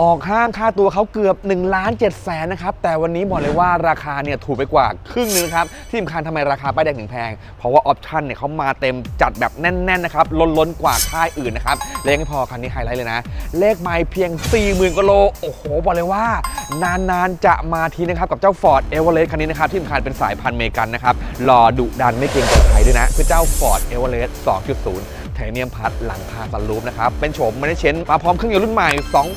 ออกห้างค่าตัวเขาเกือบ1ล้าน7แสนนะครับ แต่วันนี้บอกเลยว่าราคาเนี่ยถูกไปกว่าครึ่งนึงครับที่สำคัญทำไมราคาป้ายแดงถึงแพง เพราะว่าออปชั่นเนี่ยเขามาเต็มจัดแบบแน่นๆนะครับล้นล้นกว่าค่ายอื่นนะครับและยังไม่พอคันนี้ไฮไลท์เลยนะ เลขไมล์เพียง 40,000กว่าโลโอ้โหบอกเลยว่านานๆจะมาทีนะครับกับเจ้า Ford e v e r e s t คันนี้นะครับที่สำคัญเป็นสายพันธุ์เมกันนะครับรอดุดันไม่เกรงใจใครด้วยนะคือเจ้า Ford e v e r e s t 2.0 เนียมพัดหลังคาซันรูฟนะครับ เป็นโฉมไม่ได้เชนมาพร้อมเครื่องยนต์รุ่นใหม่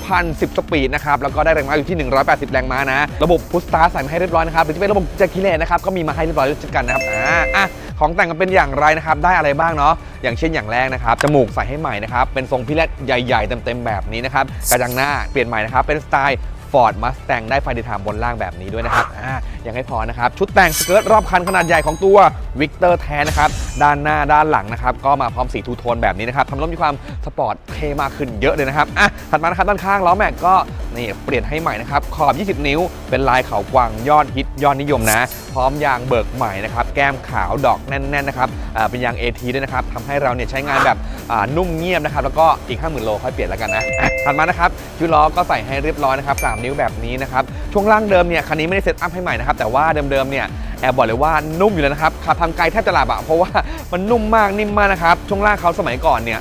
2,010 สปีดนะครับ แล้วก็ได้แรงม้าอยู่ที่ 180 แรงม้านะ ระบบพุชสตาร์ใส่มาให้เรียบร้อยนะครับหรือจะเป็นระบบแจ็คคิเลนนะครับก็มีมาให้เรียบร้อยเช่นกันนะครับอ่าอะของแต่งกันเป็นอย่างไรนะครับได้อะไรบ้างเนาะอย่างเช่นอย่างแรกนะครับจมูกใส่ให้ใหม่นะครับเป็นทรงพิเลตใหญ่ ๆ เต็มๆแบบนี้นะครับกระจังหน้าเปลี่ยนใหม่นะครับเป็นสไตล์ Ford Mustang ได้ไฟดีทามบนล่างแบบนี้ด้วยนะครับอ่ายังไม่พอนะครับ ชุดแต่งสเกิร์ตรอบคันขนาดใหญ่ของตัว Victor แทนนะครับด้านหน้าด้านหลังนะครับก็มาพร้อมสีทูโทนแบบนี้นะครับทำรถมีความสปอร์ตเทมากขึ้นเยอะเลยนะครับอะถัดมานะครับด้านข้างล้อแม็กก็นี่เปลี่ยนให้ใหม่นะครับขอบ 20 นิ้ว เป็นลายเขากวางยอดฮิตยอดนิยมนะ พร้อมยางเบิกใหม่นะครับแก้มขาวดอกแน่นๆนะครับอ่าเป็นยาง AT ด้วยนะครับทำให้เราเนี่ยใช้งานแบบอ่านุ่มเงียบนะครับแล้วก็อีก 50,000โลค่อยเปลี่ยนแล้วกันนะอะถัดมานะครับคิวล้อก็ใส่ให้เรียบร้อยนะครับ3นิ้วแบบนี้นะครับช่วงล่างเดิมเนี่ยคันนี้ไม่ได้เซตอัพให้ใหม่นะครับแต่ว่าเดิมๆเนี่ย แอบบอกเลยว่านุ่มอยู่แล้วนะครับขับทำไกลแทบจะหลับอะเพราะว่ามันนุ่มมากนิ่มมากนะครับช่วงล่างเขาสมัยก่อนเนี่ย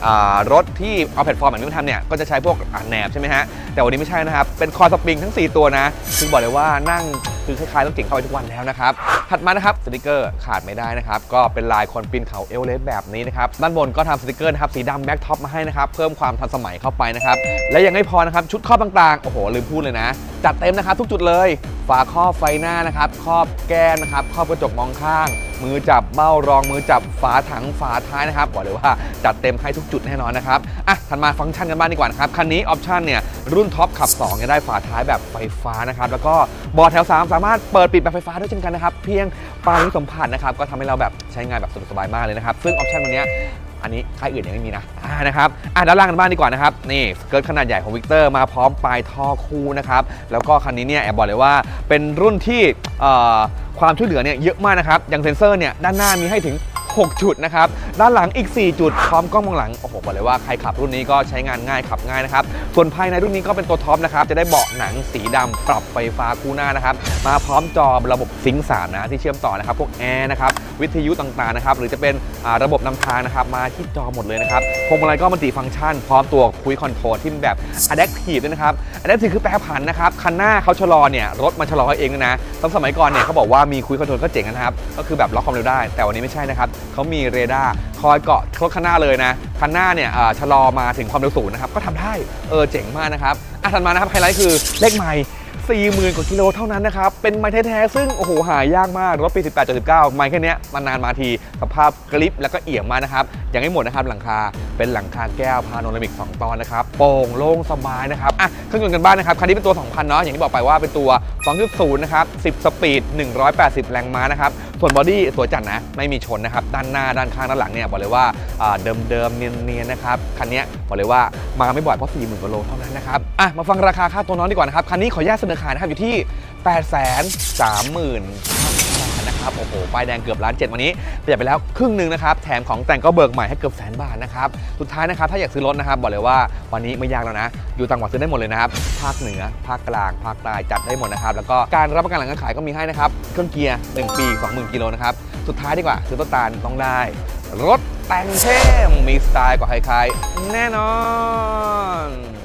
รถที่เอาแพลตฟอร์มแบบนี้มาทำเนี่ยก็จะใช้พวกแหนบใช่ไหมฮะแต่วันนี้ไม่ใช่นะครับเป็นคอสปริงทั้ง 4 ตัวนะคือบอกเลยว่านั่งคือคล้ายๆรถเก่งเข้าไปทุกวันแล้วนะครับถัดมานะครับสติกเกอร์ขาดไม่ได้นะครับก็เป็นลายคนปีนเขาเอเวอเรสแบบนี้นะครับด้านบนก็ทำสติกเกอร์นะครับสีดำแบ็คท็อปมาให้นะครับเพิ่มความทันสมัยเข้าไปนะครับและยังไม่พอนะครับชุดครอบต่างๆโอ้โหลืมพูดเลยนะ จัดเต็มนะครับทุกจุดเลย ฝาครอบไฟหน้านะครับครอบแก้มนะครับครอบกระจกมองข้าง มือจับเบ้ารองมือจับฝาถังฝาท้ายนะครับบอกเลยว่าจัดเต็มให้ทุกจุดแน่นอนนะครับอะถัดมาฟังก์ชันกันบ้างดีกว่านะครับคันนี้ออปชันเนี่ยรุ่นท็อปขับ2เนี่ยได้ฝาท้ายแบบไฟฟ้านะครับแล้วก็บอดแถว 3 สามารถเปิดปิดแบบไฟฟ้าได้เช่นกันนะครับเพียงปลายนิ้วสัมผัสนะครับก็ทำให้เราแบบใช้งานแบบสะดวกสบายมากเลยนะครับซึ่งออปชันตัวเนี้ย อันนี้ค่ายอื่นยังไม่มีนะอ่านะครับอะด้านล่างกันบ้างดีกว่านะครับนี่สเกิร์ตขนาดใหญ่ของวิกเตอร์มาพร้อมปลายท่อคู่นะครับแล้วก็คันนี้เนี่ยแอบบอกเลยว่าเป็นรุ่นที่ความช่วยเหลือเนี่ยเยอะมากนะครับอย่างเซ็นเซอร์เนี่ยด้านหน้ามีให้ถึง 6 จุดนะครับ ด้านหลังอีก 4 จุด พร้อมกล้องมองหลัง โอ้โห บอกเลยว่าใครขับรุ่นนี้ก็ใช้งานง่ายขับง่ายนะครับ ส่วนภายในรุ่นนี้ก็เป็นตัวท็อปนะครับ จะได้เบาะหนังสีดำปรับไฟฟ้าคู่หน้านะครับ มาพร้อมจอระบบซิงค์สามนะที่เชื่อมต่อนะครับ พวกแอร์นะครับ วิทยุต่างๆนะครับหรือจะเป็นระบบนำทางนะครับมาที่จอหมดเลยนะครับพวงมาลัยก็มัลติฟังก์ชัน พร้อมตัวคุยคอนโทรลที่แบบ Adaptive ด้วยนะครับ Adaptive คือแปรผันนะครับคันหน้าเขาชะลอเนี่ยรถมันชะลอให้เองนะตอนสมัยก่อนเนี่ยเขาบอกว่ามีคุยคอนโทรลก็เจ๋งนะครับก็คือแบบล็อกความเร็วได้ แต่วันนี้ไม่ใช่นะครับเขามีเรดาร์คอยเกาะรถคันหน้าเลยนะคันหน้าเนี่ยชะลอมาถึงความเร็วสูงนะครับก็ทำได้เออเจ๋งมากนะครับอะถัดมานะครับไฮไลท์คือเลขไมล์ 40,000 กว่ากิโลเท่านั้นนะครับ เป็นไม้แท้ๆ ซึ่งโอ้โหหายากมากรถปี 18.19ไม้แค่เนี้ยมานานมาที สภาพกริปแล้วก็เอี่ยมมากนะครับ ยังไม่หมดนะครับหลังคา เป็นหลังคาแก้วพาโนรามิก 2 ตอนนะครับ โปร่งโล่งสบายนะครับ อะเครื่องยนต์กันบ้านนะครับ คันนี้เป็นตัว 2,000 เนาะ อย่างที่บอกไปว่าเป็นตัว 2.0 นะครับ 10 สปีด 180 แรงม้านะครับส่วนบอดี้สวยจัดนะ ไม่มีชนนะครับ ด้านหน้าด้านข้างด้านหลังเนี่ยบอกเลยว่าเดิมๆเนียนๆนะครับ คันนี้บอกเลยว่ามาไม่บ่อยเพราะ 40,000กว่าโลเท่านั้นนะครับอะมาฟังราคาค่าตัวน้องดีกว่านะครับ คันนี้ขออนุญาตเสนอขายนะครับอยู่ที่ 8 3 0 0 0 0 นะครับโอ้โหป้ายแดงเกือบล้านเจ็ดวันนี้ประหยัดไปแล้วครึ่งหนึ่งนะครับแถมของแต่งก็เบิกใหม่ให้เกือบแสนบาทนะครับสุดท้ายนะครับถ้าอยากซื้อรถนะครับบอกเลยว่าวันนี้ไม่ยากแล้วนะ อยู่ต่างจังหวัดซื้อได้หมดเลยนะครับภาคเหนือภาคกลางภาคใต้จัดได้หมดนะครับแล้วก็การรับประกันหลังการขายก็มีให้นะครับเครื่องเกียร์1ปี 20,000กิโลนะครับสุดท้ายดีกว่าซื้อต้นตาลต้องได้ รถแต่งเท่มีสไตล์กว่าใครๆแน่นอน